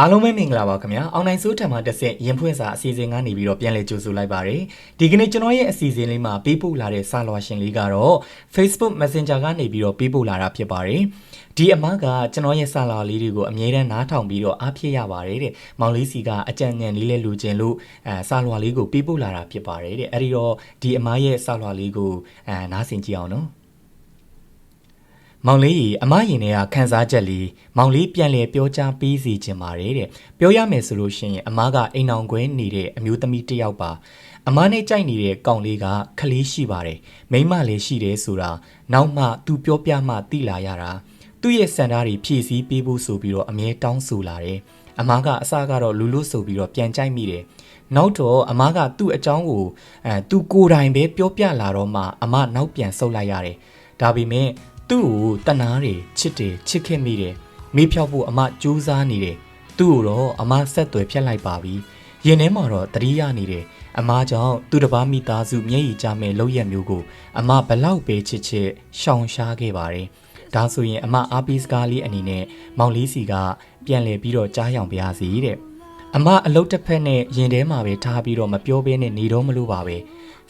အားလုံးပဲမင်္ဂလာပါခင်ဗျာအောင်နိုင်စိုးထံမှတက်ဆက်ရင်ဖွင့်စာအစီအစဉ်ကနေပြီးတော့ပြန်လည်ကြိုဆိုလိုက်ပါရစေဒီကနေ့ကျွန်တော်ရဲ့အစီအစဉ်လေးမှာပေးပို့လာတဲ့စာလွှာရှင်လေးကတော့ Facebook Messenger ကနေပြီးတော့ပေးပို့လာတာဖြစ်ပါတယ်ဒီအမကကျွန်တော်ရဲ့စာလွှာလေးတွေကိုအမြဲတမ်းနားထောင်ပြီးတော့အားဖြစ်ရပါတယ်တဲ့မောင်လေးစီကအကြံဉာဏ်လေးလဲလူကျင်လို့အဲစာလွှာလေးကိုပေးပို့လာတာဖြစ်ပါတယ်တဲ့အဲ့ဒီတော့ဒီအမရဲ့စာလွှာလေးကိုအဲနားဆင်ကြည့်အောင်နော် မောင်လေးကြီးအမရင်တွေကခန်းစားချက်လေးမောင်လေးပြန်လဲပြောကြားပေးစီခြင်းပါတယ်တဲ့ပြောရမယ်ဆိုလို့ရှိရင်အမကအိမ်အောင်ခွဲနေတဲ့အမျိုးသမီးတစ်ယောက်ပါအမနဲ့ကြိုက်နေတဲ့ကောင်လေးကခလေးရှိပါတယ်မိန်းမလေးရှိတယ်ဆိုတာနောက်မှသူပြောပြမှသိလာရတာသူ့ရဲ့စံသားတွေဖြည့်ဆည်းပေးဖို့ဆိုပြီးတော့အမြဲတောင်းဆိုလာတယ်အမကအစကတော့လူလို့ဆိုပြီးတော့ပြန်ကြိုက်မိတယ်နောက်တော့အမကသူ့အကြောင်းကိုအဲသူကိုယ်တိုင်ပဲပြောပြလာတော့မှအမနောက်ပြန်ဆုတ်လိုက်ရတယ်ဒါပေမဲ့ သူ့ကိုတနာတွေချစ်တယ်ချစ်ခဲ့မိတယ်မေးဖြောက်ဖို့အမကြိုးစားနေတယ်သူ့ကိုတော့အမဆက်သွယ်ဖြတ်လိုက်ပါပြီရင်ထဲမှာတော့တတိယနေတယ်အမကြောင့်သူ့တစ်ပါးမိသားစုမျက်ရည်ကျမဲ့လောက်ရမျိုးကို အမဘလောက်ပဲချစ်ချစ်ရှောင်ရှားခဲ့ပါတယ်ဒါဆိုရင်အမအားပေးစကားလေးအနေနဲ့မောင်လေးစီကပြန်လည်ပြီးတော့ကြားရောင်ပါစီတဲ့အမအလုတ်တစ်ဖက်နဲ့ရင်ထဲမှာပဲထားပြီးတော့မပြောဘဲနဲ့နေတော့မလို့ပါပဲ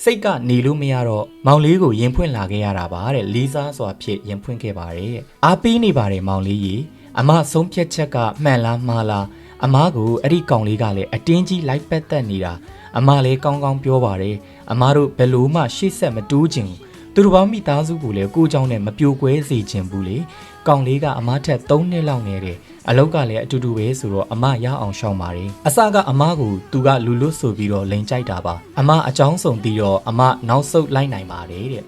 စိတ်ကနေလို့မရတော့မောင်လေးကိုရင်ဖွင့်လာခဲ့ရတာပါတဲ့လေးစားစွာဖြစ်ရင်ဖွင့်ခဲ့ပါတယ်တဲ့အားပေးနေပါတယ်မောင်လေးကြီးအမဆုံးဖြတ်ချက်ကမှန်လားမှားလားအမကိုအဲ့ဒီကောင်လေးကလည်းအတင်းကြီးလိုက်ပတ်သက်နေတာအမလည်းကောင်းကောင်းပြောပါတယ်အမတို့ဘယ်လို့မှရှေ့ဆက်မတိုးချင်ဘူးသူတို့ပေါင်းမိသားစုကိုလည်းကိုเจ้าနဲ့မပြိုကွဲစေချင်ဘူးလေ ကောင်လေးကအမထက်3နှစ်လောက်နေတယ်အလောက်ကလည်းအတူတူပဲဆိုတော့အမရအောင်ရှောင်ပါတယ်အစကအမကိုသူကလူလွတ်ဆိုပြီးတော့လိန်ကြိုက်တာပါအမအကြောင်းစုံပြီးတော့အမနောက်ဆုတ်လိုက်နိုင်ပါတယ်တဲ့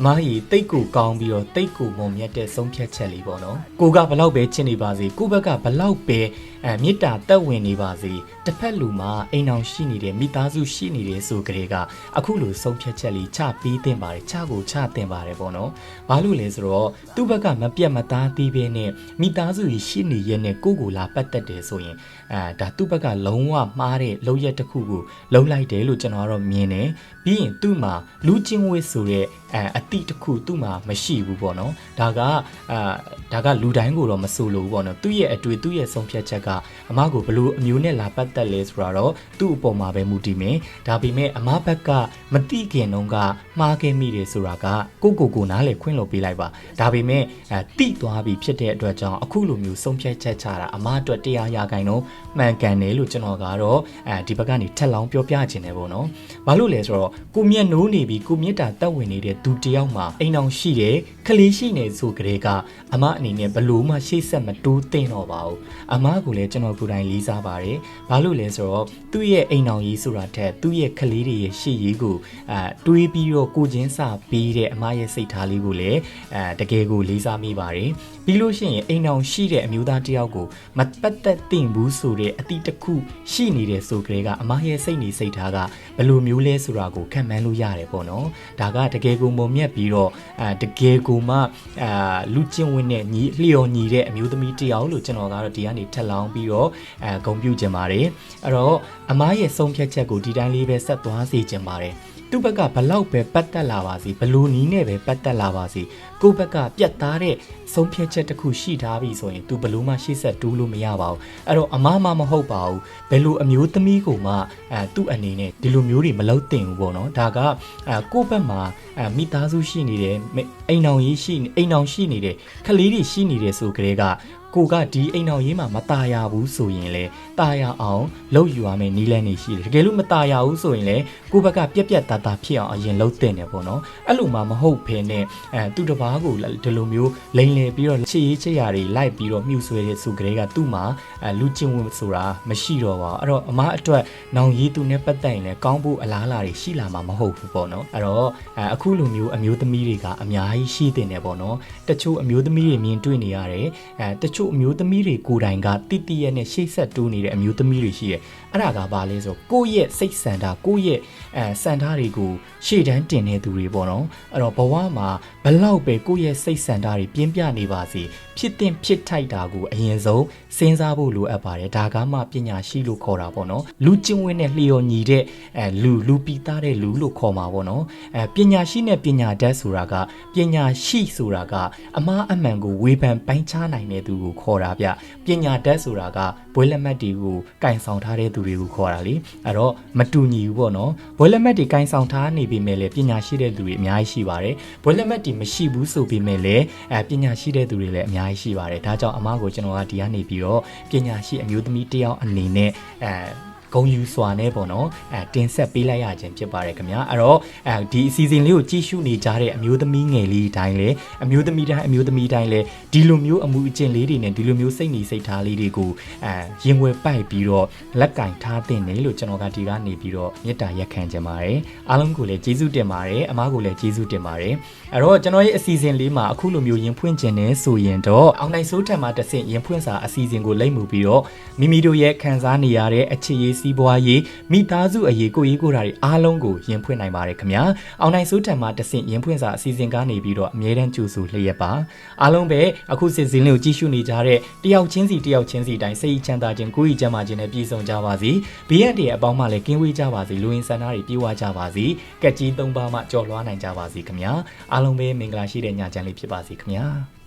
အမကြီးတိတ်ကိုကောင်းပြီးတော့တိတ်ကိုမုံမြတ်တဲ့ဆုံးဖြတ်ချက်လေးပေါ့နော်ကိုကဘလောက်ပဲချစ်နေပါစေကိုဘက်ကဘလောက်ပဲအဲမေတ္တာတက်ဝင်နေပါစေတစ်ဖက်လူမှာအိမ်အောင်ရှိနေတဲ့မိသားစုရှိနေတဲ့ဆိုကြတဲ့ကအခုလိုဆုံးဖြတ်ချက်လေးချပြီးတင်ပါတယ်ချကိုချတင်ပါတယ်ပေါ့နော်ဘာလို့လဲဆိုတော့သူ့ဘက်ကမပြတ်မသားသေးဘဲနဲ့မိသားစုရှိနေရဲ့နဲ့ကိုကိုလာပတ်သက်တယ်ဆိုရင်အဲဒါသူ့ဘက်ကလုံးဝမှားတဲ့လောက်ရက်တစ်ခုကိုလုံးလိုက်တယ်လို့ကျွန်တော်ကတော့မြင်တယ်ပြီးရင်သူ့မှာလူချင်းဝေးဆိုတဲ့အဲအတိတစ်ခုသူ့မှာမရှိဘူးပေါ့နော်ဒါကအာဒါကလူတိုင်းကိုတော့မဆိုလို့ဘူးပေါ့နော်သူ့ရဲ့အတွေ့သူ့ရဲ့ဆုံးဖြတ်ချက်ကအမကိုဘလို့အမျိုးနဲ့လာပတ်သက်လဲဆိုတာတော့သူ့အပေါ်မှာပဲမူတည်မယ်ဒါပေမဲ့အမဘက်ကမတိခင်တုန်းကမှားခဲ့မိတယ်ဆိုတာကကိုကိုကိုနားလေခွင့်လို့ပေးလိုက်ပါဒါပေမဲ့အဲတိသွားပြီဖြစ်တဲ့အတွက်ကြောင့်အခုလိုမျိုးဆုံးဖြတ်ချက်ချတာအမအတွက်တရားရဂိုင်းတော့မှန်ကန်တယ်လို့ကျွန်တော်ကတော့အဲဒီဘက်ကနေထက်လောင်းပြောပြခြင်းတယ်ပေါ့နော်ဘာလို့လဲဆိုတော့ကိုမျက်နိုးနေပြီကိုမြင့်တာတက်ဝင်နေတဲ့သူတယောက်မှာအိမ်အောင်ရှိတယ်ခလေးရှိနေဆိုကြတဲ့ကအမအနေနဲ့ဘလို့မှရှေ့ဆက်မတိုးတင်တော့ပါဘူးအမကလည်းကျွန်တော်ကိုယ်တိုင်လေးစားပါတယ်ဘာလို့လဲဆိုတော့သူ့ရဲ့အိမ်အောင်ရေးဆိုတာထက်သူ့ရဲ့ခလေးတွေရဲ့ရှေ့ရေးကိုအဲတွေးပြီးတော့ကိုချင်းစာပေးတဲ့အမရဲ့စိတ်ထားလေးကိုလည်းအဲတကယ်ကိုလေးစားမိပါတယ်ပြီးလို့ရှိရင်အိမ်အောင်ရှိတဲ့အမျိုးသားတယောက်ကိုမပတ်သက်သင့်ဘူးဆိုတဲ့အတိတစ်ခုရှိနေတဲ့ဆိုကြတဲ့ကအမရဲ့စိတ်နေစိတ်ထားကဘယ်လိုမျိုးလဲဆိုတာကိုခံမှန်းလို့ရတယ်ပေါ့နော်ဒါကတကယ်ကိုမုံမြတ်ပြီးတော့အဲတကယ်ကိုမှအာလူချင်းဝင်းနဲ့ညီလျော်ညီတဲ့အမျိုးသမီးတယောက်လို့ကျွန်တော်ကတော့ဒီကနေထက်လောင်းပြီးတော့အဲဂုံပြုကျင်ပါတယ်အဲ့တော့အမားရဲ့ဆုံးဖြတ်ချက်ကိုဒီတိုင်းလေးပဲဆက်သွားစေချင်ပါတယ် သူ့ဘက်ကဘလောက်ပဲပတ်သက်လာပါစီဘလို့နီးနဲ့ပဲပတ်သက်လာပါစီကိုယ့်ဘက်ကပြတ်သားတဲ့ဆုံးဖြတ်ချက်တစ်ခုရှိထားပြီဆိုရင် तू ဘလို့မှရှေ့ဆက်တူးလို့မရပါဘူးအဲ့တော့အမားမမဟုတ်ပါဘူးဘယ်လိုအမျိုးသမီးကိုမှအဲသူ့အနေနဲ့ဒီလိုမျိုးတွေမလုပ်သင့်ဘူးပေါ့နော်ဒါကအဲကိုယ့်ဘက်မှာအဲမိသားစုရှိနေတယ်အိမ်အောင်ရေးရှိအိမ်အောင်ရှိနေတယ်ခလေးတွေရှိနေတယ်ဆိုကြတဲ့က ကိုကဒီအိမ်တော်ရေးမှာမตายရဘူးဆိုရင်လေตายရအောင်လုပ်ယူရမယ်နီးလန်းနေရှိတယ်တကယ်လို့မตายရဘူးဆိုရင်လေကိုဘက်ကပြက်ပြက်သားသားဖြစ်အောင်အရင်လုပ်တင်တယ်ပေါ့နော်အဲ့လိုမှမဟုတ်ဖ ೇನೆ အဲသူတစ်ပားကိုဒီလိုမျိုးလိန်လေပြီးတော့ချစ်ရေးချစ်ရာတွေလိုက်ပြီးတော့မြှူဆွဲတဲ့ဆိုကြတဲ့ကသူ့မှာအဲလူချင်းဝင်ဆိုတာမရှိတော့ပါဘူးအဲ့တော့အမအတွက်နောင်ရေးသူနဲ့ပတ်သက်ရင်လည်းကောင်းဖို့အလားအလာတွေရှိလာမှာမဟုတ်ဘူးပေါ့နော်အဲ့တော့အဲအခုလိုမျိုးအမျိုးသမီးတွေကအများကြီးရှိတင်တယ်ပေါ့နော်တချို့အမျိုးသမီးတွေမြင်တွေ့နေရတယ်အဲတချို့ ို့ချို့အမျိုးသမီးတွေကိုယ်တိုင်ကတိတိရဲ့နဲ့ရှေ့ဆက်တိုးနေတဲ့အမျိုးသမီးတွေရှိတယ်အဲ့ဒါကဘာလဲဆိုကိုယ့်ရဲ့စိတ်ဆန္ဒကိုယ့်ရဲ့အဲစန္ဒတွေကိုရှေ့တန်းတင်နေသူတွေပေါ့နော်အဲ့တော့ဘဝမှာဘလောက်ပဲကိုယ့်ရဲ့စိတ်ဆန္ဒတွေပြင်းပြနေပါစေခဖြစ်တင်ဖြစ်ထိုက်တာကိုအရင်ဆုံးစဉ်းစားဖို့လိုအပ်ပါတယ်ဒါကမှပညာရှိလို့ခေါ်တာပေါ့နော်လူကျင့်ဝတ်နဲ့လျော်ညီတဲ့အဲလူလူပီသားတဲ့လူလို့ခေါ်မှာပေါ့နော်အဲပညာရှိနဲ့ပညာတတ်ဆိုတာကပညာရှိဆိုတာကအမားအမှန်ကိုဝေဖန်ပိုင်းခြားနိုင်တဲ့သူကိုခေါ်တာဗျပညာတတ်ဆိုတာကဘွဲလက်မှတ်တွေကိုကင်ဆောင်ထားတဲ့သူတွေကိုခေါ်တာလေအဲ့တော့မတူညီဘူးပေါ့နော်ဘွဲလက်မှတ်တွေကင်ဆောင်ထားနေပြီမဲ့လေပညာရှိတဲ့သူတွေအများကြီးရှိပါတယ်ဘွဲလက်မှတ်တွေမရှိဘူးဆိုပေမဲ့လည်းအဲပညာရှိတဲ့သူတွေလည်းအများကြီးရှိပါတယ်ဒါကြောင့်အမားကိုကျွန်တော်ကဒီကနေပြီးတော့ပညာရှိအမျိုးသမီးတစ်ယောက်အနေနဲ့အဲ ဂုံယူစွာနဲ့ပေါ့နော်အဲတင်ဆက်ပေးလိုက်ရခြင်းဖြစ်ပါတယ်ခင်ဗျာအဲ့တော့အဲဒီအစီအစဉ်လေးကိုကြည့်ရှုနေကြတဲ့အမျိုးသမီးငယ်လေးတိုင်းလေအမျိုးသမီးတိုင်းအမျိုးသမီးတိုင်းလေဒီလိုမျိုးအမှုအကျင့်လေးတွေနဲ့ဒီလိုမျိုးစိတ်နေစိတ်ထားလေးတွေကိုအဲရင်ဝယ်ပိုက်ပြီးတော့လက်ကင်ထားတင်တယ်လို့ကျွန်တော်ကဒီကနေပြီးတော့မေတ္တာရက်ခံကြပါတယ်အားလုံးကိုလည်းကျေးဇူးတင်ပါတယ်အမားကိုလည်းကျေးဇူးတင်ပါတယ်အဲ့တော့ကျွန်တော်ရဲ့အစီအစဉ်လေးမှာအခုလိုမျိုးရင်ဖွင့်ခြင်းနဲ့ဆိုရင်တော့အောင်နိုင်စိုးထက်မှာတစ်ဆင့်ရင်ဖွင့်စာအစီအစဉ်ကိုလိမ့်မှုပြီးတော့မိမိတို့ရဲ့ခံစားနေရတဲ့အခြေရေးစီးပွားရေးမိသားစုအရေးကိုရေးကိုတာတွေအားလုံးကိုရင်ဖွင့်နိုင်ပါတယ်ခင်ဗျာအောင်နိုင်စိုးထက်မှာတစ်ဆင့်ရင်ဖွင့်စာအစီအစဉ်ကနေပြီးတော့အမြဲတမ်းကြိုဆိုလျက်ပါအားလုံးပဲအခုစစ်စင်လေးကိုကြည့်ရှုနေကြတဲ့တယောက်ချင်းစီတယောက်ချင်းစီတိုင်းစိတ်ချမ်းသာခြင်းကိုယ်ဤချမ်းသာခြင်းနဲ့ပြည့်စုံကြပါစေဘေးရန်တွေအပေါင်းမှလည်းကင်းဝေးကြပါစေလူဝင်ဆန္ဒတွေပြေဝကြပါစေကက်ကြီးသုံးပါးမှကြော်လွှားနိုင်ကြပါစေခင်ဗျာအားလုံးပဲမင်္ဂလာရှိတဲ့ညချမ်းလေးဖြစ်ပါစေခင်ဗျာ